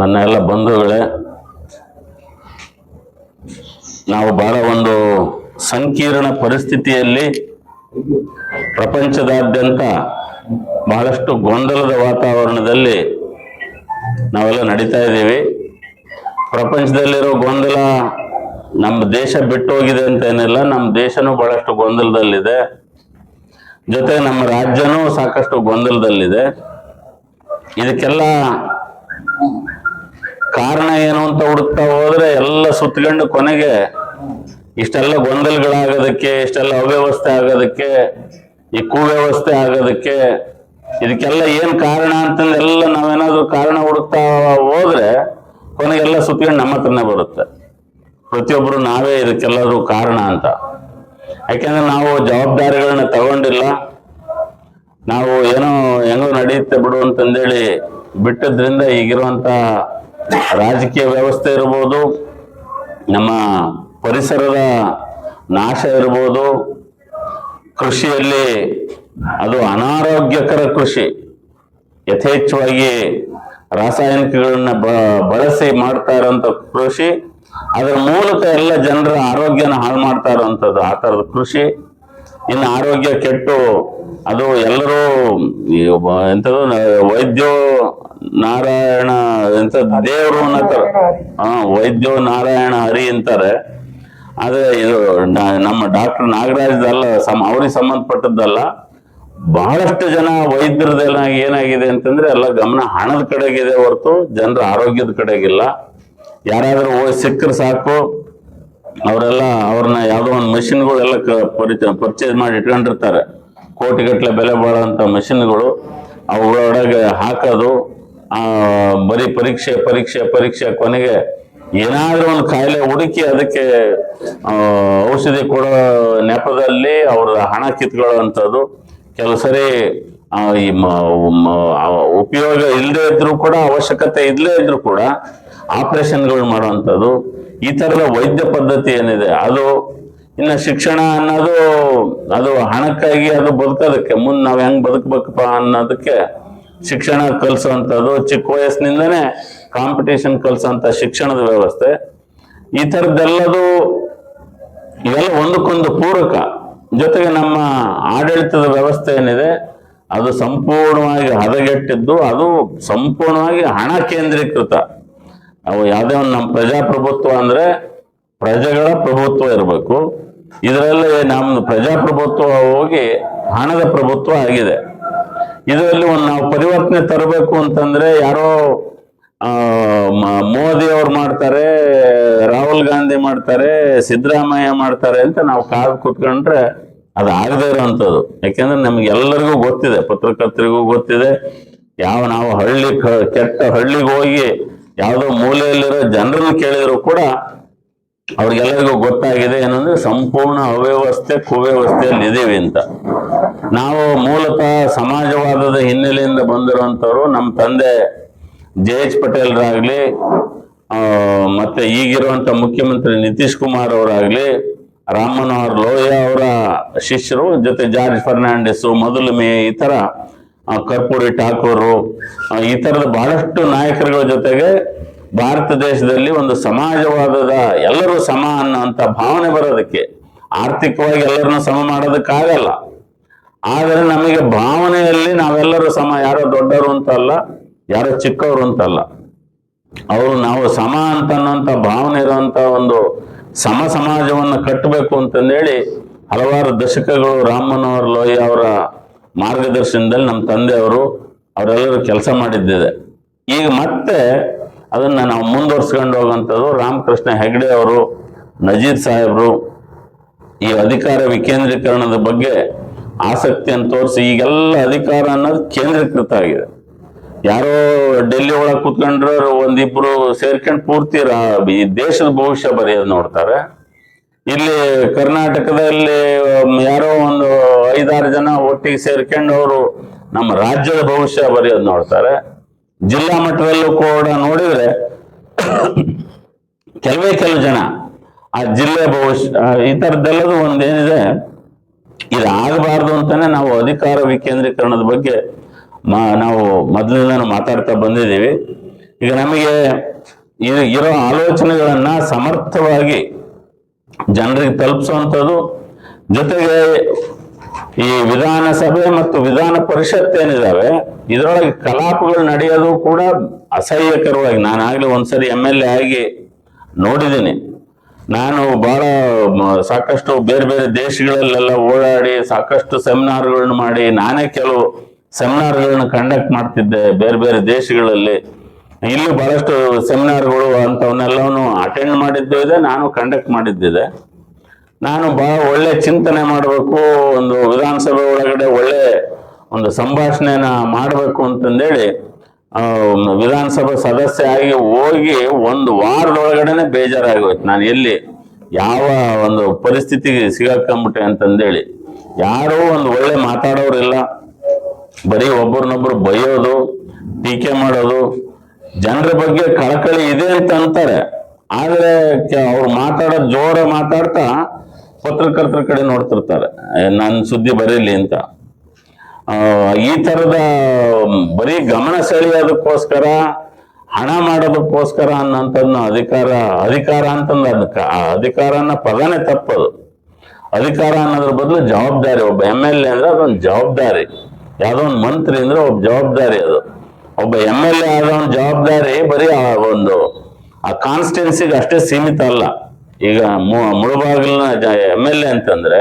ನನ್ನ ಎಲ್ಲ ಬಂಧುಗಳೇ, ನಾವು ಬಹಳ ಒಂದು ಸಂಕೀರ್ಣ ಪರಿಸ್ಥಿತಿಯಲ್ಲಿ ಪ್ರಪಂಚದಾದ್ಯಂತ ಬಹಳಷ್ಟು ಗೊಂದಲದ ವಾತಾವರಣದಲ್ಲಿ ನಾವೆಲ್ಲ ನಡೀತಾ ಇದ್ದೀವಿ. ಪ್ರಪಂಚದಲ್ಲಿರೋ ಗೊಂದಲ ನಮ್ಮ ದೇಶ ಬಿಟ್ಟು ಹೋಗಿದೆ ಅಂತ ಏನಿಲ್ಲ, ನಮ್ಮ ದೇಶನೂ ಬಹಳಷ್ಟು ಗೊಂದಲದಲ್ಲಿದೆ. ಜೊತೆ ನಮ್ಮ ರಾಜ್ಯನೂ ಸಾಕಷ್ಟು ಗೊಂದಲದಲ್ಲಿದೆ. ಇದಕ್ಕೆಲ್ಲ ಕಾರಣ ಏನು ಅಂತ ಹುಡುಕ್ತಾ ಹೋದ್ರೆ ಎಲ್ಲ ಸುತ್ತಕೊಂಡು ಕೊನೆಗೆ ಇಷ್ಟೆಲ್ಲ ಗೊಂದಲಗಳಾಗೋದಕ್ಕೆ, ಇಷ್ಟೆಲ್ಲ ಅವ್ಯವಸ್ಥೆ ಆಗೋದಕ್ಕೆ, ಈ ಕುವ್ಯವಸ್ಥೆ ಆಗೋದಕ್ಕೆ, ಇದಕ್ಕೆಲ್ಲ ಏನ್ ಕಾರಣ ಅಂತಂದು ಎಲ್ಲ ನಾವೇನಾದ್ರೂ ಕಾರಣ ಹುಡುಕ್ತಾ ಹೋದ್ರೆ ಕೊನೆಗೆಲ್ಲ ಸುತ್ತಕೊಂಡು ನಮ್ಮ ಹತ್ರನೇ ಬರುತ್ತೆ. ಪ್ರತಿಯೊಬ್ಬರು ನಾವೇ ಇದಕ್ಕೆಲ್ಲರೂ ಕಾರಣ ಅಂತ. ಯಾಕೆಂದ್ರೆ ನಾವು ಜವಾಬ್ದಾರಿಗಳನ್ನ ತಗೊಂಡಿಲ್ಲ. ನಾವು ಏನೋ ಹೆಂಗೋ ನಡೆಯುತ್ತೆ ಬಿಡು ಅಂತಂದೇಳಿ ಬಿಟ್ಟದ್ರಿಂದ ಈಗಿರುವಂತ ರಾಜಕೀಯ ವ್ಯವಸ್ಥೆ ಇರ್ಬೋದು, ನಮ್ಮ ಪರಿಸರದ ನಾಶ ಇರ್ಬೋದು, ಕೃಷಿಯಲ್ಲಿ ಅದು ಅನಾರೋಗ್ಯಕರ ಕೃಷಿ. ಯಥೇಚ್ಛವಾಗಿ ರಾಸಾಯನಿಕಗಳನ್ನ ಬ, ಬಳಸಿ ಮಾಡ್ತಾ ಇರೋಂಥ ಕೃಷಿ, ಅದರ ಮೂಲಕ ಎಲ್ಲ ಜನರ ಆರೋಗ್ಯನ ಹಾಳು ಮಾಡ್ತಾ ಇರೋಂಥದ್ದು ಆ ಥರದ ಕೃಷಿ. ಇನ್ನು ಆರೋಗ್ಯ ಕೆಟ್ಟು ಅದು ಎಲ್ಲರೂ ಎಂಥದ್ದು ವೈದ್ಯೋ ನಾರಾಯಣ ಎಂತ ದೇವರು ಅನ್ನತಾರೆ ಹಾ, ವೈದ್ಯ ನಾರಾಯಣ ಹರಿ ಅಂತಾರೆ. ಆದ್ರೆ ಇದು ನಮ್ಮ ಡಾಕ್ಟರ್ ನಾಗರಾಜ್ದಲ್ಲ, ಸಮ, ಅವ್ರಿಗೆ ಸಂಬಂಧಪಟ್ಟದ್ದಲ್ಲ, ಬಹಳಷ್ಟು ಜನ ವೈದ್ಯರದೆಲ್ಲ ಏನಾಗಿದೆ ಅಂತಂದ್ರೆ, ಎಲ್ಲ ಗಮನ ಹಣದ ಕಡೆಗಿದೆ ಹೊರತು, ಜನರ ಆರೋಗ್ಯದ ಕಡೆಗಿಲ್ಲ. ಯಾರಾದರೂ ಸಿಕ್ಕರೆ ಸಾಕು. ಅವರೆಲ್ಲ ಅವ್ರನ್ನ ಯಾವುದೋ ಒಂದು ಮಷಿನ್ಗಳೆಲ್ಲ ಪರ್ಚೇಸ್ ಮಾಡಿ ಇಟ್ಕೊಂಡಿರ್ತಾರೆ. ಕೋಟಿಗಟ್ಟಲೆ ಬೆಲೆ ಬಾಳುವಂಥ ಮಷಿನ್ಗಳು, ಅವುಗಳೊಳಗೆ ಹಾಕೋದು ಬರೀ ಪರೀಕ್ಷೆ ಪರೀಕ್ಷೆ ಪರೀಕ್ಷೆ ಕೊನೆಗೆ ಏನಾದ್ರೂ ಒಂದು ಕಾಯಿಲೆ ಹುಡುಕಿ ಅದಕ್ಕೆ ಆ, ಔಷಧಿ ಕೊಡೋ ನೆಪದಲ್ಲಿ ಅವ್ರ ಹಣ ಕಿತ್ಕೊಳ್ಳುವಂಥದ್ದು ಕೆಲವು ಸರಿ ಈ ಉಪಯೋಗ ಇಲ್ಲದೆ ಇದ್ರೂ ಕೂಡ ಅವಶ್ಯಕತೆ ಇಲ್ಲದೆ ಇದ್ರೂ ಕೂಡ ಆಪರೇಷನ್ಗಳು ಮಾಡುವಂಥದ್ದು ಈ ಥರದ ವೈದ್ಯ ಪದ್ಧತಿ ಏನಿದೆ ಅದು ಇನ್ನು ಶಿಕ್ಷಣ ಅನ್ನೋದು ಅದು ಹಣಕ್ಕಾಗಿ ಅದು ಬದುಕೋದಕ್ಕೆ ಮುಂದೆ ನಾವು ಹೆಂಗ್ ಬದುಕಬೇಕಪ್ಪ ಅನ್ನೋದಕ್ಕೆ ಶಿಕ್ಷಣ ಕಲಿಸುವಂಥದ್ದು ಚಿಕ್ಕ ವಯಸ್ಸಿನಿಂದನೇ ಕಾಂಪಿಟೇಷನ್ ಕಲಿಸುವಂತ ಶಿಕ್ಷಣದ ವ್ಯವಸ್ಥೆ. ಈ ಥರದ್ದೆಲ್ಲದು ಇವೆಲ್ಲ ಒಂದಕ್ಕೊಂದು ಪೂರಕ. ಜೊತೆಗೆ ನಮ್ಮ ಆಡಳಿತದ ವ್ಯವಸ್ಥೆ ಏನಿದೆ, ಅದು ಸಂಪೂರ್ಣವಾಗಿ ಹದಗೆಟ್ಟಿದ್ದು, ಅದು ಸಂಪೂರ್ಣವಾಗಿ ಹಣ ಕೇಂದ್ರೀಕೃತ. ಅವು ಯಾವುದೇ ಒಂದು ನಮ್ಮ ಪ್ರಜಾಪ್ರಭುತ್ವ ಅಂದ್ರೆ ಪ್ರಜೆಗಳ ಪ್ರಭುತ್ವ ಇರಬೇಕು. ಇದರಲ್ಲಿ ನಮ್ದು ಪ್ರಜಾಪ್ರಭುತ್ವ ಹೋಗಿ ಹಣದ ಪ್ರಭುತ್ವ ಆಗಿದೆ. ಇದರಲ್ಲಿ ಒಂದು ನಾವು ಪರಿವರ್ತನೆ ತರಬೇಕು ಅಂತಂದ್ರೆ ಯಾರೋ ಮೋದಿ ಅವ್ರು ಮಾಡ್ತಾರೆ, ರಾಹುಲ್ ಗಾಂಧಿ ಮಾಡ್ತಾರೆ, ಸಿದ್ದರಾಮಯ್ಯ ಮಾಡ್ತಾರೆ ಅಂತ ನಾವು ಕಾದು ಕುತ್ಕೊಂಡ್ರೆ ಅದು ಆಗದೇ ಇರೋವಂಥದ್ದು ಯಾಕೆಂದ್ರೆ ನಮ್ಗೆ ಎಲ್ಲರಿಗೂ ಗೊತ್ತಿದೆ, ಪತ್ರಕರ್ತರಿಗೂ ಗೊತ್ತಿದೆ, ಯಾವ ನಾವು ಹಳ್ಳಿ ಕೆಟ್ಟ ಹಳ್ಳಿಗೆ ಹೋಗಿ ಯಾವುದೋ ಮೂಲೆಯಲ್ಲಿರೋ ಜನರನ್ನು ಕೇಳಿದ್ರು ಕೂಡ ಅವ್ರಿಗೆಲ್ಲರಿಗೂ ಗೊತ್ತಾಗಿದೆ ಏನಂದ್ರೆ ಸಂಪೂರ್ಣ ಅವ್ಯವಸ್ಥೆ, ಕುವ್ಯವಸ್ಥೆಯಲ್ಲಿ ಇದ್ದೀವಿ ಅಂತ. ನಾವು ಮೂಲತಃ ಸಮಾಜವಾದದ ಹಿನ್ನೆಲೆಯಿಂದ ಬಂದಿರುವಂತವ್ರು ನಮ್ಮ ತಂದೆ ಜೆ ಎಚ್ ಪಟೇಲ್ರಾಗ್ಲಿ ಮತ್ತೆ ಈಗಿರುವಂತ ಮುಖ್ಯಮಂತ್ರಿ ನಿತೀಶ್ ಕುಮಾರ್ ಅವರಾಗ್ಲಿ, ರಾಮ್ ಮನೋಹರ್ ಲೋಹಿಯಾ ಅವರ ಶಿಷ್ಯರು, ಜೊತೆ ಜಾರ್ಜ್ ಫರ್ನಾಂಡಿಸ್ ಮೊದಲು ಮೇ ಈ ತರ ಕರ್ಪೂರಿ ಠಾಕೂರು ಈ ತರದ ಬಹಳಷ್ಟು ನಾಯಕರುಗಳ ಜೊತೆಗೆ ಭಾರತ ದೇಶದಲ್ಲಿ ಒಂದು ಸಮಾಜವಾದದ ಎಲ್ಲರೂ ಸಮ ಅನ್ನೋಂಥ ಭಾವನೆ ಬರೋದಕ್ಕೆ ಆರ್ಥಿಕವಾಗಿ ಎಲ್ಲರನ್ನೂ ಸಮ ಮಾಡೋದಕ್ಕಾಗಲ್ಲ. ಆದರೆ ನಮಗೆ ಭಾವನೆಯಲ್ಲಿ ನಾವೆಲ್ಲರೂ ಸಮ, ಯಾರೋ ದೊಡ್ಡವರು ಅಂತ ಅಲ್ಲ, ಯಾರೋ ಚಿಕ್ಕವರು ಅಂತಲ್ಲ ಅವರು ನಾವು ಸಮ ಅಂತ ಅನ್ನೋಂಥ ಭಾವನೆ ಇರುವಂಥ ಒಂದು ಸಮ ಸಮಾಜವನ್ನು ಕಟ್ಟಬೇಕು ಅಂತಂದೇಳಿ ಹಲವಾರು ದಶಕಗಳು ರಾಮ್ ಮನೋಹರ್ ಅವರ ಮಾರ್ಗದರ್ಶನದಲ್ಲಿ ನಮ್ಮ ತಂದೆಯವರು ಅವರೆಲ್ಲರೂ ಕೆಲಸ ಮಾಡಿದ್ದಿದೆ. ಈಗ ಮತ್ತೆ ಅದನ್ನ ನಾವು ಮುಂದುವರ್ಸ್ಕೊಂಡು ಹೋಗುವಂಥದ್ದು ರಾಮಕೃಷ್ಣ ಹೆಗ್ಡೆ ಅವರು, ನಜೀರ್ ಸಾಹೇಬರು. ಈ ಅಧಿಕಾರ ವಿಕೇಂದ್ರೀಕರಣದ ಬಗ್ಗೆ ಆಸಕ್ತಿಯನ್ನು ತೋರಿಸಿ ಈಗೆಲ್ಲ ಅಧಿಕಾರ ಅನ್ನೋದು ಕೇಂದ್ರೀಕೃತ ಆಗಿದೆ. ಯಾರೋ ಡೆಲ್ಲಿ ಒಳಗೆ ಕೂತ್ಕೊಂಡ್ರೆ ಒಂದಿಬ್ರು ಸೇರ್ಕೊಂಡು ಪೂರ್ತಿ ಈ ದೇಶದ ಭವಿಷ್ಯ ಬರೆಯೋದು ನೋಡ್ತಾರೆ. ಇಲ್ಲಿ ಕರ್ನಾಟಕದಲ್ಲಿ ಯಾರೋ ಒಂದು ಐದಾರು ಜನ ಒಟ್ಟಿಗೆ ಸೇರ್ಕೊಂಡು ಅವರು ನಮ್ಮ ರಾಜ್ಯದ ಭವಿಷ್ಯ ಬರೆಯೋದು ನೋಡ್ತಾರೆ. ಜಿಲ್ಲಾ ಮಟ್ಟದಲ್ಲೂ ಕೂಡ ನೋಡಿದ್ರೆ ಕೆಲವೇ ಕೆಲವು ಜನ ಆ ಜಿಲ್ಲೆ ಭವಿಷ್ಯ ಈ ಥರದ್ದೆಲ್ಲದು ಒಂದೇನಿದೆ ಇದು ಆಗಬಾರ್ದು ಅಂತಾನೆ ನಾವು ಅಧಿಕಾರ ವಿಕೇಂದ್ರೀಕರಣದ ಬಗ್ಗೆ ನಾವು ಮೊದಲಿಂದ ಮಾತಾಡ್ತಾ ಬಂದಿದ್ದೀವಿ. ಈಗ ನಮಗೆ ಇರೋ ಆಲೋಚನೆಗಳನ್ನ ಸಮರ್ಥವಾಗಿ ಜನರಿಗೆ ತಲುಪಿಸುವಂಥದ್ದು ಜೊತೆಗೆ ಈ ವಿಧಾನಸಭೆ ಮತ್ತು ವಿಧಾನ ಪರಿಷತ್ ಏನಿದಾವೆ, ಇದರೊಳಗೆ ಕಲಾಪಗಳು ನಡೆಯೋದು ಕೂಡ ಅಸಹ್ಯಕರವಾಗಿ ನಾನು ಆಗ್ಲೇ ಒಂದ್ಸರಿ ಎಂ ಎಲ್ ಎ ಆಗಿ ನೋಡಿದ್ದೀನಿ. ನಾನು ಬಹಳ ಸಾಕಷ್ಟು ಬೇರೆ ಬೇರೆ ದೇಶಗಳಲ್ಲೆಲ್ಲ ಓಡಾಡಿ ಸಾಕಷ್ಟು ಸೆಮಿನಾರ್ಗಳನ್ನ ಮಾಡಿ, ನಾನೇ ಕೆಲವು ಸೆಮಿನಾರ್ಗಳನ್ನ ಕಂಡಕ್ಟ್ ಮಾಡ್ತಿದ್ದೆ ಬೇರೆ ಬೇರೆ ದೇಶಗಳಲ್ಲಿ. ಇಲ್ಲಿ ಬಹಳಷ್ಟು ಸೆಮಿನಾರ್ಗಳು ಅಂಥವನ್ನೆಲ್ಲವನ್ನು ಅಟೆಂಡ್ ಮಾಡಿದ್ದು ಇದೆ, ನಾನು ಕಂಡಕ್ಟ್ ಮಾಡಿದ್ದಿದೆ ನಾನು ಬಹಳ ಒಳ್ಳೆ ಚಿಂತನೆ ಮಾಡಬೇಕು, ಒಂದು ವಿಧಾನಸಭೆ ಒಳಗಡೆ ಒಳ್ಳೆ ಒಂದು ಸಂಭಾಷಣೆನ ಮಾಡಬೇಕು ಅಂತಂದೇಳಿ ವಿಧಾನಸಭಾ ಸದಸ್ಯ ಆಗಿ ಹೋಗಿ ಒಂದು ವಾರದೊಳಗಡೆನೆ ಬೇಜಾರಾಗೋಯ್ತು. ನಾನು ಎಲ್ಲಿ ಯಾವ ಒಂದು ಪರಿಸ್ಥಿತಿಗೆ ಸಿಗಾಕೊಂಬಿಟ್ಟೆ ಅಂತಂದೇಳಿ, ಯಾರೂ ಒಂದು ಒಳ್ಳೆ ಮಾತಾಡೋರಿಲ್ಲ. ಬರೀ ಒಬ್ಬರನ್ನೊಬ್ರು ಬೈಯೋದು, ಟೀಕೆ ಮಾಡೋದು, ಜನರ ಬಗ್ಗೆ ಕಳಕಳಿ ಇದೆ ಅಂತ ಅಂತಾರೆ. ಆದ್ರೆ ಅವ್ರು ಮಾತಾಡೋ ಜೋರ ಮಾತಾಡ್ತಾ ಪತ್ರಕರ್ತರ ಕಡೆ ನೋಡ್ತಿರ್ತಾರೆ. ನಾನು ಸುದ್ದಿ ಬರೀಲಿ ಅಂತ. ಈ ತರದ ಮ್, ಬರೀ ಗಮನ ಸೆಳೆಯೋದಕ್ಕೋಸ್ಕರ ಹಣ ಮಾಡೋದಕ್ಕೋಸ್ಕರ ಅನ್ನೋಂಥದ್ದನ್ನ ಅಧಿಕಾರ ಅಧಿಕಾರ ಅಂತಂದ್ರೆ ಅದಕ್ಕೆ ಆ ಅಧಿಕಾರ ಅನ್ನೋ ಪದನೇ ತಪ್ಪದು. ಅಧಿಕಾರ ಅನ್ನೋದ್ರ ಬದಲು ಜವಾಬ್ದಾರಿ ಒಬ್ಬ ಎಂ ಎಲ್ ಎ ಅಂದ್ರೆ ಅದೊಂದು ಜವಾಬ್ದಾರಿ. ಯಾವುದೋ ಒಂದು ಮಂತ್ರಿ ಅಂದ್ರೆ ಒಬ್ಬ ಜವಾಬ್ದಾರಿ ಅದು. ಒಬ್ಬ ಎಂ ಎಲ್ ಎ ಆದ ಒಂದು ಜವಾಬ್ದಾರಿ ಬರೀ ಆ ಒಂದು ಆ ಕಾನ್ಸ್ಟಿಟ್ಯೂನ್ಸಿಗೆ ಅಷ್ಟೇ ಸೀಮಿತ ಅಲ್ಲ. ಈಗ ಮುಳುಬಾಗಿಲಿನ ಎಂ ಎಲ್ ಎ ಅಂತಂದ್ರೆ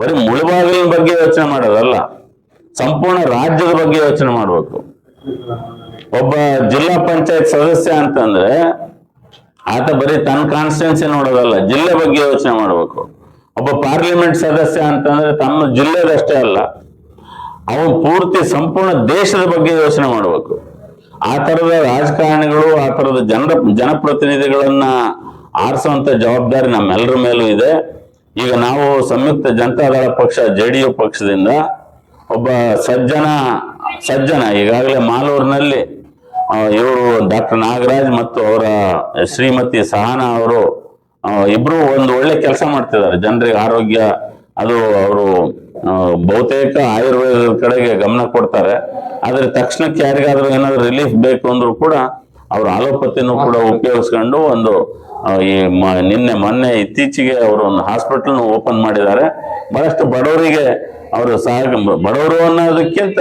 ಬರೀ ಮುಳುಬಾಗಿಲಿನ ಬಗ್ಗೆ ಯೋಚನೆ ಮಾಡೋದಲ್ಲ, ಸಂಪೂರ್ಣ ರಾಜ್ಯದ ಬಗ್ಗೆ ಯೋಚನೆ ಮಾಡಬೇಕು. ಒಬ್ಬ ಜಿಲ್ಲಾ ಪಂಚಾಯತ್ ಸದಸ್ಯ ಅಂತಂದ್ರೆ ಆತ ಬರೀ ತನ್ನ ಕಾನ್ಸ್ಟಿಟ್ಯೂನ್ಸಿ ನೋಡೋದಲ್ಲ, ಜಿಲ್ಲೆ ಬಗ್ಗೆ ಯೋಚನೆ ಮಾಡಬೇಕು. ಒಬ್ಬ ಪಾರ್ಲಿಮೆಂಟ್ ಸದಸ್ಯ ಅಂತಂದ್ರೆ ತಮ್ಮ ಜಿಲ್ಲೆದಷ್ಟೇ ಅಲ್ಲ ಅವನು ಪೂರ್ತಿ ಸಂಪೂರ್ಣ ದೇಶದ ಬಗ್ಗೆ ಯೋಚನೆ ಮಾಡಬೇಕು. ಆ ತರದ ರಾಜಕಾರಣಿಗಳು, ಆ ತರದ ಜನರ, ಜನಪ್ರತಿನಿಧಿಗಳನ್ನ ಆರಿಸುವಂತ ಜವಾಬ್ದಾರಿ ನಮ್ಮೆಲ್ಲರ ಮೇಲೂ ಇದೆ. ಈಗ ನಾವು ಸಂಯುಕ್ತ ಜನತಾದಳ ಪಕ್ಷ, ಜೆ ಡಿ ಯು ಪಕ್ಷದಿಂದ ಒಬ್ಬ ಸಜ್ಜನ ಸಜ್ಜನ, ಈಗಾಗಲೇ ಮಾಲೂರಿನಲ್ಲಿ ಇವರು ಡಾಕ್ಟರ್ ನಾಗರಾಜ್ ಮತ್ತು ಅವರ ಶ್ರೀಮತಿ ಸಹನಾ ಅವರು ಇಬ್ರು ಒಂದು ಒಳ್ಳೆ ಕೆಲಸ ಮಾಡ್ತಿದ್ದಾರೆ. ಜನರಿಗೆ ಆರೋಗ್ಯ, ಅದು ಅವರು ಬಹುತೇಕ ಆಯುರ್ವೇದದ ಕಡೆಗೆ ಗಮನ ಕೊಡ್ತಾರೆ. ಆದ್ರೆ ತಕ್ಷಣಕ್ಕೆ ಯಾರಿಗಾದ್ರೂ ಏನಾದ್ರು ರಿಲೀಫ್ ಬೇಕು ಅಂದ್ರೂ ಕೂಡ ಅವ್ರ ಆಲೋಪತಿನೂ ಕೂಡ ಉಪಯೋಗಿಸ್ಕೊಂಡು ಒಂದು ಈ ನಿನ್ನೆ, ಮೊನ್ನೆ ಇತ್ತೀಚೆಗೆ ಅವರು ಒಂದು ಹಾಸ್ಪಿಟಲ್ ಓಪನ್ ಮಾಡಿದ್ದಾರೆ. ಬಹಳಷ್ಟು ಬಡವರಿಗೆ ಅವರು ಸಹ ಬಡವರು ಅನ್ನೋದಕ್ಕಿಂತ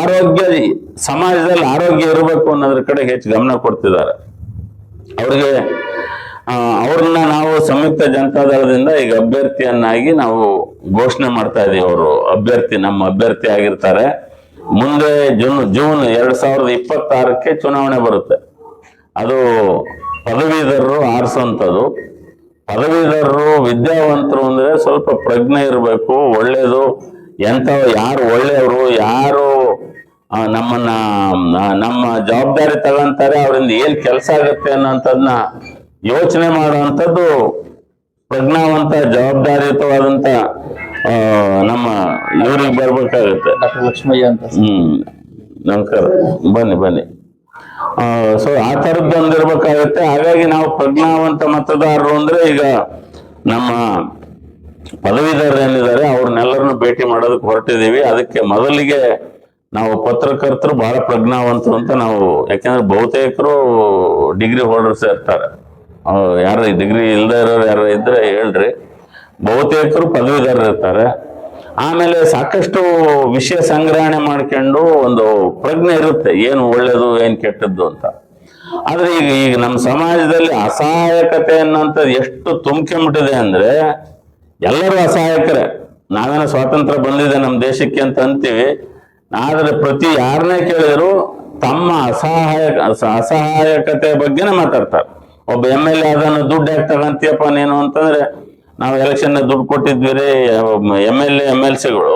ಆರೋಗ್ಯ, ಸಮಾಜದಲ್ಲಿ ಆರೋಗ್ಯ ಇರಬೇಕು ಅನ್ನೋದ್ರ ಕಡೆ ಹೆಚ್ಚು ಗಮನ ಕೊಡ್ತಿದ್ದಾರೆ. ಅವ್ರಿಗೆ ಅವ್ರನ್ನ ನಾವು ಸಂಯುಕ್ತ ಜನತಾದಳದಿಂದ ಈಗ ಅಭ್ಯರ್ಥಿಯನ್ನಾಗಿ ನಾವು ಘೋಷಣೆ ಮಾಡ್ತಾ ಇದೀವಿ ಅವರು. ಅಭ್ಯರ್ಥಿ, ನಮ್ಮ ಅಭ್ಯರ್ಥಿ ಆಗಿರ್ತಾರೆ. ಮುಂದೆ ಜೂನ್ ಜೂನ್ ಎರಡ್ ಸಾವಿರದ ಇಪ್ಪತ್ತಾರಕ್ಕೆ ಚುನಾವಣೆ ಬರುತ್ತೆ. ಅದು ಆರಿಸುವಂಥದ್ದು ಪದವೀಧರರು ವಿದ್ಯಾವಂತರು ಅಂದ್ರೆ ಸ್ವಲ್ಪ ಪ್ರಜ್ಞೆ ಇರಬೇಕು ಒಳ್ಳೇದು. ಎಂತ ಯಾರು ಒಳ್ಳೆಯವರು ಯಾರು ನಮ್ಮನ್ನ ನಮ್ಮ ಜವಾಬ್ದಾರಿ ತಗೊಂತಾರೆ ಅವರಿಂದ ಏನ್ ಕೆಲಸ ಆಗುತ್ತೆ ಅನ್ನೋಂಥದ್ನ ಯೋಚನೆ ಮಾಡುವಂಥದ್ದು ಪ್ರಜ್ಞಾವಂತ ಜವಾಬ್ದಾರಿಯುತವಾದಂತ ಆ, ನಮ್ಮ ಇವರಿಗೆ ಬರ್ಬೇಕಾಗುತ್ತೆ. ಡಾಕ್ಟರ್ ಲಕ್ಷ್ಮಯ್ಯ ಅಂತ. ಹ್ಮ್. ನಮಸ್ಕಾರ. ಬನ್ನಿ ಬನ್ನಿ. ಸೊ ಆ ಥರದ್ದು ಒಂದಿರ್ಬೇಕಾಗುತ್ತೆ ಹಾಗಾಗಿ ನಾವು ಪ್ರಜ್ಞಾವಂತ ಮತದಾರರು ಅಂದ್ರೆ ಈಗ ನಮ್ಮ ಪದವೀಧರರು ಏನಿದ್ದಾರೆ, ಅವ್ರನ್ನೆಲ್ಲರನ್ನು ಭೇಟಿ ಮಾಡೋದಕ್ಕೆ ಹೊರಟಿದ್ದೀವಿ. ಅದಕ್ಕೆ ಮೊದಲಿಗೆ ನಾವು ಪತ್ರಕರ್ತರು ಬಹಳ ಪ್ರಜ್ಞಾವಂತರು ಅಂತ ನಾವು, ಯಾಕೆಂದ್ರೆ ಬಹುತೇಕರು ಡಿಗ್ರಿ ಹೋಲ್ಡರ್ಸ್ ಇರ್ತಾರೆ. ಯಾರು ಡಿಗ್ರಿ ಇಲ್ಲದೆ ಇರೋರು ಯಾರು ಇದ್ರೆ ಹೇಳ್ರಿ. ಬಹುತೇಕರು ಪದವೀಧರರು ಇರ್ತಾರೆ ಆಮೇಲೆ ಸಾಕಷ್ಟು ವಿಷಯ ಸಂಗ್ರಹಣೆ ಮಾಡ್ಕೊಂಡು ಒಂದು ಪ್ರಜ್ಞೆ ಇರುತ್ತೆ, ಏನು ಒಳ್ಳೇದು, ಏನು ಕೆಟ್ಟದ್ದು ಅಂತ. ಆದ್ರೆ ಈಗ ಈಗ ನಮ್ಮ ಸಮಾಜದಲ್ಲಿ ಅಸಹಾಯಕತೆ ಅನ್ನೋಂಥದ್ದು ಎಷ್ಟು ತುಂಬ್ಕೊಂಬಿಟ್ಟಿದೆ ಅಂದ್ರೆ ಎಲ್ಲರೂ ಅಸಹಾಯಕರೇ. ನಾವೇನೋ ಸ್ವಾತಂತ್ರ್ಯ ಬಂದಿದೆ ನಮ್ಮ ದೇಶಕ್ಕೆ ಅಂತ ಅಂತೀವಿ. ಆದರೆ ಪ್ರತಿ ಯಾರನ್ನೇ ಕೇಳಿದ್ರು ತಮ್ಮ ಅಸಹಾಯಕ ಅಸ- ಅಸಹಾಯಕತೆ ಬಗ್ಗೆನೇ ಮಾತಾಡ್ತಾರೆ. ಒಬ್ಬ ಎಂ ಎಲ್ ಎ ಅದನ್ನು ದುಡ್ಡು ಯಾಕೆ ತಗಂತೀಯಪ್ಪ ನೀನು ಅಂತಂದ್ರೆ ನಾವು ಎಲೆಕ್ಷನ್ ದುಡ್ಡು ಕೊಟ್ಟಿದ್ವಿ ರೀ M L A, M L ಸಿಗಳು.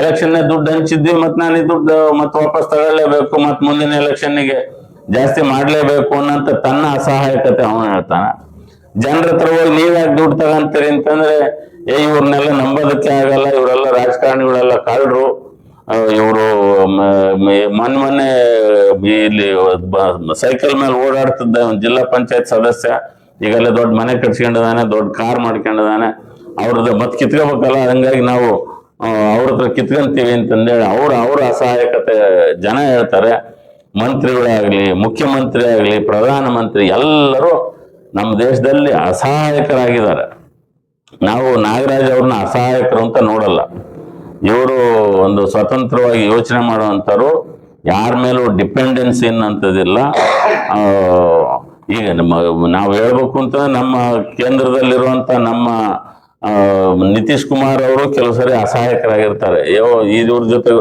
Election ದುಡ್ಡು ಹಂಚಿದ್ವಿ ಮತ್ತೆ ನಾನು ದುಡ್ಡು ಮತ್ತೆ ವಾಪಸ್ ತಗೊಳ್ಳೇಬೇಕು, ಮತ್ ಮುಂದಿನ ಎಲೆಕ್ಷನ್ನಿಗೆ ಜಾಸ್ತಿ ಮಾಡ್ಲೇಬೇಕು ಅನ್ನಂತ ತನ್ನ ಅಸಹಾಯಕತೆ ಅವನು ಹೇಳ್ತಾನ. ಜನರ ಹತ್ರ ಹೋಗಿ ನೀವ್ ಯಾಕೆ ದುಡ್ಡು ತಗೊಂತೀರಿ ಅಂತಂದ್ರೆ, ಏ, ಇವ್ರನ್ನೆಲ್ಲ ನಂಬೋದಕ್ಕೆ ಆಗಲ್ಲ, ಇವರೆಲ್ಲ ರಾಜಕಾರಣಿಗಳೆಲ್ಲ ಕಳ್ಳರು. ಇವರು ಮೊನ್ನೆ ಮೊನ್ನೆ ಇಲ್ಲಿ ಸೈಕಲ್ ಮೇಲೆ ಓಡಾಡ್ತಿದ್ದ ಜಿಲ್ಲಾ ಪಂಚಾಯತ್ ಸದಸ್ಯ ಈಗೆಲ್ಲ ದೊಡ್ಡ ಮನೆ ಕಟ್ಸ್ಕೊಂಡಿದಾನೆ, ದೊಡ್ಡ ಕಾರ್ ಮಾಡ್ಕೊಂಡಿದಾನೆ. ಅವ್ರದ್ದು ಮತ್ತೆ ಕಿತ್ಕೋಬೇಕಲ್ಲ, ಹಂಗಾಗಿ ನಾವು ಅವ್ರ ಹತ್ರ ಕಿತ್ಕೊಂತೀವಿ ಅಂತಂದೇಳಿ ಅವ್ರ ಅವ್ರ ಅಸಹಾಯಕತೆ ಜನ ಹೇಳ್ತಾರೆ. ಮಂತ್ರಿಗಳಾಗಲಿ, ಮುಖ್ಯಮಂತ್ರಿ ಆಗಲಿ, ಪ್ರಧಾನಮಂತ್ರಿ ಎಲ್ಲರೂ ನಮ್ಮ ದೇಶದಲ್ಲಿ ಅಸಹಾಯಕರಾಗಿದ್ದಾರೆ. ನಾವು ನಾಗರಾಜ್ ಅವ್ರನ್ನ ಅಸಹಾಯಕರು ಅಂತ ನೋಡಲ್ಲ. ಇವರು ಒಂದು ಸ್ವತಂತ್ರವಾಗಿ ಯೋಚನೆ ಮಾಡುವಂಥವ್ರು, ಯಾರ ಮೇಲೂ ಡಿಪೆಂಡೆನ್ಸಿ ಅನ್ನೋಂಥದ್ದಿಲ್ಲ ಈಗ ನಮ್ಮ, ನಾವು ಹೇಳ್ಬೇಕು ಅಂತ ನಮ್ಮ ಕೇಂದ್ರದಲ್ಲಿರುವಂತ ನಮ್ಮ ನಿತೀಶ್ ಕುಮಾರ್ ಅವರು ಕೆಲವು ಸರಿ ಅಸಹಾಯಕರಾಗಿರ್ತಾರೆ. ಯೋ ಇವ್ರ ಜೊತೆ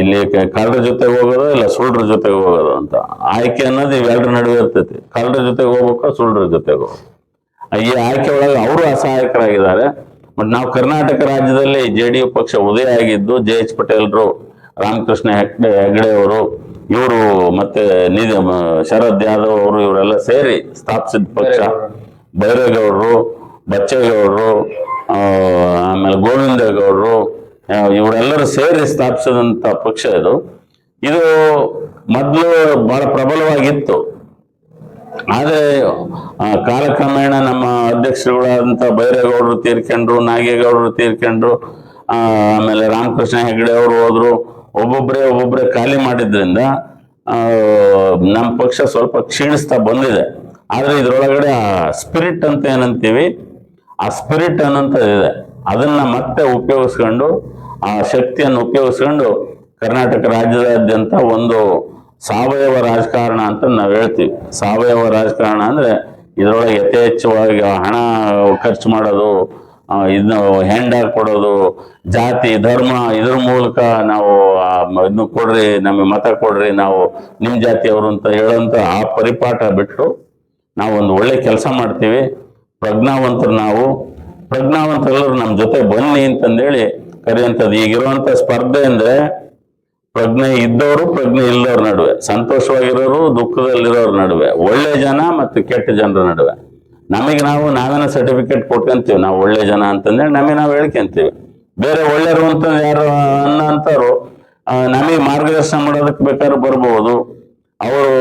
ಇಲ್ಲಿ ಕಳ್ಳರ ಜೊತೆಗೆ ಹೋಗೋದು ಇಲ್ಲ ಸುಳ್ಳ್ರ ಜೊತೆಗೆ ಹೋಗೋದು ಅಂತ. ಆಯ್ಕೆ ಅನ್ನೋದು ಇವೆರಡರ ನಡುವೆ ಇರ್ತೈತಿ. ಕಳ್ಳರ ಜೊತೆಗೆ ಹೋಗ್ಬೇಕು ಸುಳ್ಳ್ರ ಜೊತೆಗೆ ಹೋಗ್ಬೇಕು. ಈ ಆಯ್ಕೆ ಒಳಗೆ ಅವರು ಅಸಹಾಯಕರಾಗಿದ್ದಾರೆ. ಬಟ್ ನಾವು ಕರ್ನಾಟಕ ರಾಜ್ಯದಲ್ಲಿ ಜೆ ಡಿ ಯು ಪಕ್ಷ ಉದಯ ಆಗಿದ್ದು ಜೆ ಎಚ್ ಪಟೇಲ್ರು, ರಾಮಕೃಷ್ಣ ಹೆಗ್ಡೆ ಹೆಗ್ಡೆ ಅವರು ಇವರು ಮತ್ತೆ ಶರದ್ ಯಾದವ್ ಅವರು ಇವರೆಲ್ಲ ಸೇರಿ ಸ್ಥಾಪಿಸಿದ ಪಕ್ಷ. ಬೈರೇಗೌಡರು, ಬಚ್ಚೇಗೌಡರು ಆಮೇಲೆ ಗೋವಿಂದ ಗೌಡರು ಇವರೆಲ್ಲರೂ ಸೇರಿ ಸ್ಥಾಪಿಸಿದಂತ ಪಕ್ಷ ಇದು. ಇದು ಮೊದಲು ಬಹಳ ಪ್ರಬಲವಾಗಿತ್ತು. ಆದರೆ ಕಾಲಕ್ರಮೇಣ ನಮ್ಮ ಅಧ್ಯಕ್ಷರುಗಳಾದಂತ ಬೈರೇಗೌಡರು ತೀರ್ಕೊಂಡ್ರು, ನಾಗೇಗೌಡರು ತೀರ್ಕೊಂಡ್ರು ಆಮೇಲೆ ರಾಮಕೃಷ್ಣ ಹೆಗಡೆ ಅವರು ಹೋದ್ರು. ಒಬ್ಬೊಬ್ರೆ ಒಬ್ಬೊಬ್ಬರೇ ಖಾಲಿ ಮಾಡಿದ್ರಿಂದ ನಮ್ಮ ಪಕ್ಷ ಸ್ವಲ್ಪ ಕ್ಷೀಣಿಸ್ತಾ ಬಂದಿದೆ. ಆದರೆ ಇದರೊಳಗಡೆ ಆ ಸ್ಪಿರಿಟ್ ಅಂತ ಏನಂತೀವಿ, ಆ ಸ್ಪಿರಿಟ್ ಅನ್ನೋಂಥದ್ದಿದೆ ಅದನ್ನ ಮತ್ತೆ ಉಪಯೋಗಿಸ್ಕೊಂಡು, ಆ ಶಕ್ತಿಯನ್ನು ಉಪಯೋಗಿಸ್ಕೊಂಡು ಕರ್ನಾಟಕ ರಾಜ್ಯದಾದ್ಯಂತ ಒಂದು ಸಾವಯವ ರಾಜಕಾರಣ ಅಂತ ನಾವು ಹೇಳ್ತೀವಿ. ಸಾವಯವ ರಾಜಕಾರಣ ಅಂದರೆ ಇದರೊಳಗೆ ಯಥೇಚ್ಛವಾಗಿ ಹಣ ಖರ್ಚು ಮಾಡೋದು ಇದನ್ನ ಹ್ಯಾಂಡಾಗಿ ಕೊಡೋದು ಜಾತಿ, ಧರ್ಮ ಇದ್ರ ಮೂಲಕ ನಾವು ಇದನ್ನು ಕೊಡ್ರಿ, ನಮಗೆ ಮತ ಕೊಡ್ರಿ, ನಾವು ನಿಮ್ಮ ಜಾತಿಯವರು ಅಂತ ಹೇಳೋಂಥ ಆ ಪರಿಪಾಠ ಬಿಟ್ಟು ನಾವು ಒಂದು ಒಳ್ಳೆ ಕೆಲಸ ಮಾಡ್ತೀವಿ. ಪ್ರಜ್ಞಾವಂತರು ನಾವು. ಪ್ರಜ್ಞಾವಂತರೆಲ್ಲರೂ ನಮ್ಮ ಜೊತೆ ಬನ್ನಿ ಅಂತಂದೇಳಿ ಕರೆಯುವಂಥದ್ದು. ಈಗಿರುವಂಥ ಸ್ಪರ್ಧೆ ಅಂದರೆ ಪ್ರಜ್ಞೆ ಇದ್ದವರು ಪ್ರಜ್ಞೆ ಇಲ್ಲದವ್ರ ನಡುವೆ. ಸಂತೋಷವಾಗಿರೋರು, ದುಃಖದಲ್ಲಿರೋರ ನಡುವೆ. ಒಳ್ಳೆ ಜನ ಮತ್ತು ಕೆಟ್ಟ ಜನರ ನಡುವೆ. ನಮಗೆ ನಾವು ನಾವೇನ ಸರ್ಟಿಫಿಕೇಟ್ ಕೊಟ್ಕೊಂತೀವಿ, ನಾವು ಒಳ್ಳೆ ಜನ ಅಂತಂದೇಳಿ ನಮಗೆ ನಾವು ಹೇಳ್ಕೊಂತೀವಿ ಬೇರೆ ಒಳ್ಳೆಯರು ಅಂತ ಯಾರು ಅನ್ನ ಅಂತಾರೋ ನಮಗೆ ಮಾರ್ಗದರ್ಶನ ಮಾಡೋದಕ್ಕೆ ಬೇಕಾದ್ರೂ ಬರ್ಬೋದು. ಅವರು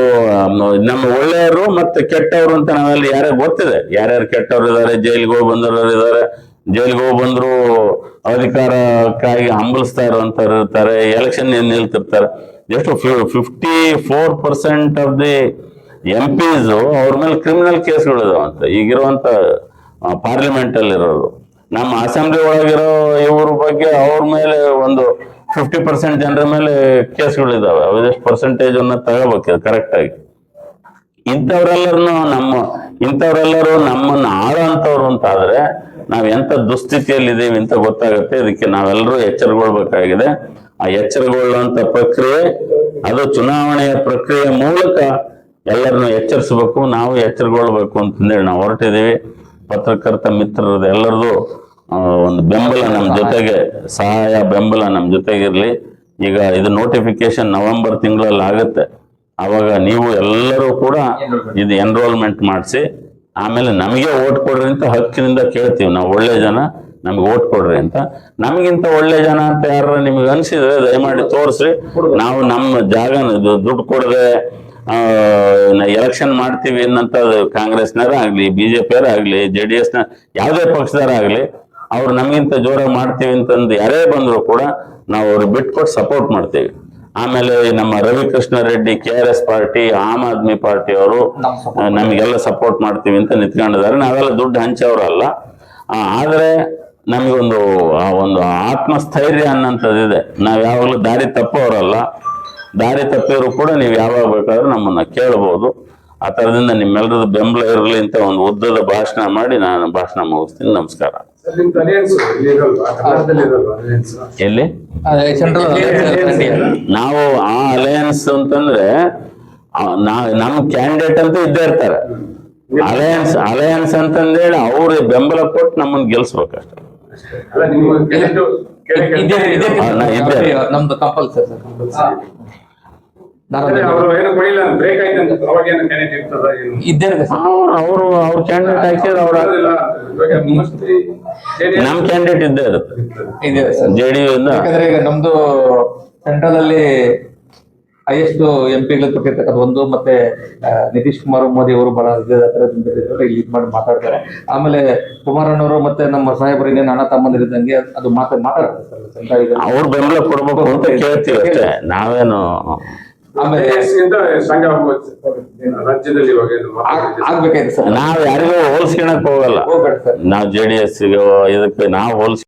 ನಮ್ಮ ಒಳ್ಳೆಯವರು ಮತ್ತೆ ಕೆಟ್ಟವರು ಅಂತ ನಾವೆಲ್ಲ ಯಾರ್ಯಾರು ಗೊತ್ತಿದೆ. ಯಾರ್ಯಾರು ಕೆಟ್ಟವ್ರು ಇದ್ದಾರೆ, ಜೈಲಿಗೆ ಹೋಗಿ ಬಂದವರು ಇದ್ದಾರೆ. ಜೈಲಿಗೆ ಹೋಗಿ ಬಂದ್ರು ಅಧಿಕಾರಕ್ಕಾಗಿ ಹಂಬಲಿಸ್ತಾ ಇರುವಂತವ್ರು ಇರ್ತಾರೆ ಎಲೆಕ್ಷನ್ ನಿಲ್ತಿರ್ತಾರೆ. ಎಷ್ಟು fifty four percent of the M Ps ಅವ್ರ ಮೇಲೆ ಕ್ರಿಮಿನಲ್ ಕೇಸ್ಗಳು ಇದಾವಂತ. ಈಗಿರುವಂತ ಪಾರ್ಲಿಮೆಂಟ್ ಅಲ್ಲಿ ಇರೋರು ನಮ್ಮ ಅಸೆಂಬ್ಲಿ ಒಳಗಿರೋ ಇವ್ರ ಬಗ್ಗೆ ಅವ್ರ ಮೇಲೆ ಒಂದು ಫಿಫ್ಟಿ ಪರ್ಸೆಂಟ್ ಜನರ ಮೇಲೆ ಕೇಸ್ಗಳಿದಾವೆ ಅವೆಷ್ಟು ಪರ್ಸೆಂಟೇಜ್ ಅನ್ನ ತಗೋಬೇಕು ಕರೆಕ್ಟ್ ಆಗಿ. ಇಂಥವ್ರೆಲ್ಲರೂ ನಮ್ಮ, ಇಂಥವ್ರೆಲ್ಲರೂ ನಮ್ಮನ್ನ ಆಳೋಂಥವ್ರು ಅಂತ ಆದ್ರೆ ನಾವ್ ಎಂತ ದುಸ್ಥಿತಿಯಲ್ಲಿ ಇದೀವಿ ಅಂತ ಗೊತ್ತಾಗುತ್ತೆ. ಇದಕ್ಕೆ ನಾವೆಲ್ಲರೂ ಎಚ್ಚರಗೊಳ್ಬೇಕಾಗಿದೆ. ಆ ಎಚ್ಚರಗೊಳ್ಳುವಂತ ಪ್ರಕ್ರಿಯೆ, ಅದು ಚುನಾವಣೆಯ ಪ್ರಕ್ರಿಯೆ ಮೂಲಕ ಎಲ್ಲರನ್ನು ಎಚ್ಚರಿಸಬೇಕು, ನಾವು ಎಚ್ಚರಗೊಳ್ಬೇಕು ಅಂತಂದೇಳಿ ನಾವು ಹೊರಟಿದ್ದೀವಿ. ಪತ್ರಕರ್ತ ಮಿತ್ರರದ್ದು ಎಲ್ಲರದು ಒಂದು ಬೆಂಬಲ ನಮ್ಮ ಜೊತೆಗೆ, ಸಹಾಯ ಬೆಂಬಲ ನಮ್ಮ ಜೊತೆಗಿರಲಿ. ಈಗ ಇದು ನೋಟಿಫಿಕೇಶನ್ ನವೆಂಬರ್ ತಿಂಗಳಲ್ಲಿ ಆಗುತ್ತೆ. ಅವಾಗ ನೀವು ಎಲ್ಲರೂ ಕೂಡ ಇದು ಎನ್ರೋಲ್ಮೆಂಟ್ ಮಾಡಿಸಿ, ಆಮೇಲೆ ನಮಗೆ ಓಟ್ ಕೊಡ್ರಿ ಅಂತ ಹಕ್ಕಿನಿಂದ ಕೇಳ್ತೀವಿ. ನಾವು ಒಳ್ಳೆ ಜನ, ನಮ್ಗೆ ಓಟ್ ಕೊಡ್ರಿ ಅಂತ. ನಮಗಿಂತ ಒಳ್ಳೆ ಜನ ಅಂತ ಯಾರು ನಿಮ್ಗೆ ಅನ್ಸಿದ್ರೆ ದಯಮಾಡಿ ತೋರಿಸ್ರಿ. ನಾವು ನಮ್ಮ ಜಾಗ ದುಡ್ಡು ಕೊಡದೆ ಎಲೆಕ್ಷನ್ ಮಾಡ್ತೀವಿ ಅನ್ನಂತ ಕಾಂಗ್ರೆಸ್ನರ ಆಗ್ಲಿ ಬಿಜೆಪಿಯರ ಆಗ್ಲಿ ಜೆ ಡಿ ಎಸ್ನ ಯಾವುದೇ ಪಕ್ಷದರ ಆಗ್ಲಿ ಅವ್ರು ನಮಗಿಂತ ಜೋರಾಗಿ ಮಾಡ್ತೀವಿ ಅಂತಂದು ಯಾರೇ ಬಂದ್ರು ಕೂಡ ನಾವು ಅವ್ರು ಬಿಟ್ಕೊಟ್ಟು ಸಪೋರ್ಟ್ ಮಾಡ್ತೀವಿ. ಆಮೇಲೆ ನಮ್ಮ Ravikrishna Reddy K R S party Aam Aadmi party ಅವರು ನಮಗೆಲ್ಲ ಸಪೋರ್ಟ್ ಮಾಡ್ತೀವಿ ಅಂತ ನಿಂತ್ಕೊಂಡಿದ್ದಾರೆ ನಾವೆಲ್ಲ ದುಡ್ಡು ಹಂಚೋರಲ್ಲ ಆದರೆ ಆದ್ರೆ ನಮಗೊಂದು ಆ ಒಂದು ಆತ್ಮಸ್ಥೈರ್ಯ ಅನ್ನೋಂಥದ್ದಿದೆ ನಾವ್ ಯಾವಾಗಲೂ ದಾರಿ ತಪ್ಪೋರಲ್ಲ ದಾರಿ ತಪ್ಪಿದ್ರು ಕೂಡ ನೀವು ಯಾವಾಗ ಬೇಕಾದ್ರೂ ನಮ್ಮನ್ನ ಕೇಳಬಹುದು ಆ ಥರದಿಂದ ನಿಮ್ಮೆಲ್ಲರದ ಬೆಂಬಲ ಇರಲಿ ಅಂತ ಒಂದು ಉದ್ದದ ಭಾಷಣ ಮಾಡಿ ನಾನು ಭಾಷಣ ಮುಗಿಸ್ತೀನಿ. ನಮಸ್ಕಾರ? ಎಲ್ಲಿ? ನಾವು ಆ ಅಲಯನ್ಸ್ ಅಂತಂದ್ರೆ ನಮ್ಮ ಕ್ಯಾಂಡಿಡೇಟ್ ಅಂತ ಇದ್ದೇ ಇರ್ತಾರೆ. ಅಲಯನ್ಸ್ ಅಲಯನ್ಸ್ ಅಂತಂದೇಳಿ ಅವ್ರ ಬೆಂಬಲ ಕೊಟ್ಟು ನಮ್ಮನ್ನ ಗೆಲ್ಸ್ಬೇಕಷ್ಟೆ. ನಾ ನಮ್ದು ಕಂಪಲ್ಸರಿ ಅವರು ಅವರು ಅವ್ರ ಕ್ಯಾಂಡಿಡೇಟ್ ಹಾಕಿದ್ರೆ ಅವ್ರ ನಮ್ ಕ್ಯಾಂಡಿಡೇಟ್ ಇದ್ದೇ ಇರುತ್ತೆ ಜೆ ಡಿ ಯು ಯಾಕಂದ್ರೆ ಈಗ ನಮ್ದು ಸೆಂಟ್ರಲ್ ಅಲ್ಲಿ ಹೈಯೆಸ್ಟ್ ಎಂ ಪಿಗಳು ಕೊಟ್ಟಿರ್ತಕ್ಕಂಥ ಒಂದು ಮತ್ತೆ ನಿತೀಶ್ ಕುಮಾರ್ ಮೋದಿ ಅವರು ಬಹಳ ಇಲ್ಲಿ ಇದ್ ಮಾಡಿ ಮಾತಾಡ್ತಾರೆ. ಆಮೇಲೆ ಕುಮಾರಣ್ಣವರು ಮತ್ತೆ ನಮ್ಮ ಸಾಹೇಬರು ಇನ್ನೇನು ಅಣ್ಣ ತಮ್ಮಂದಿರಿದ್ದಂಗೆ ಅದು ಮಾತಾ ಮಾತಾಡ್ತಾರೆ. ಅವ್ರ ಬೆಂಬಲ ಕೊಡ್ಬೇಕು ಅಂತ ಕೇಳ್ತೀವಿ ಅಷ್ಟೇ. ನಾವೇನು ಆಮೇಲೆ ಆಗ್ಬೋದು ರಾಜ್ಯದಲ್ಲಿ ಇವಾಗ. ಆಗ್ಬೇಕಾಯ್ತು ಸರ್. ನಾವು ಯಾರಿಗೂ ಹೋಲ್ಸ್ಕೊಳಕ್ ಹೋಗಲ್ಲ. ಹೋಗ್ಬೇಡ ಸರ್. ನಾವ್ ಜೆ ಡಿ ಎಸ್ ಇದಕ್ಕೆ ನಾವು ಹೋಲ್ಸ್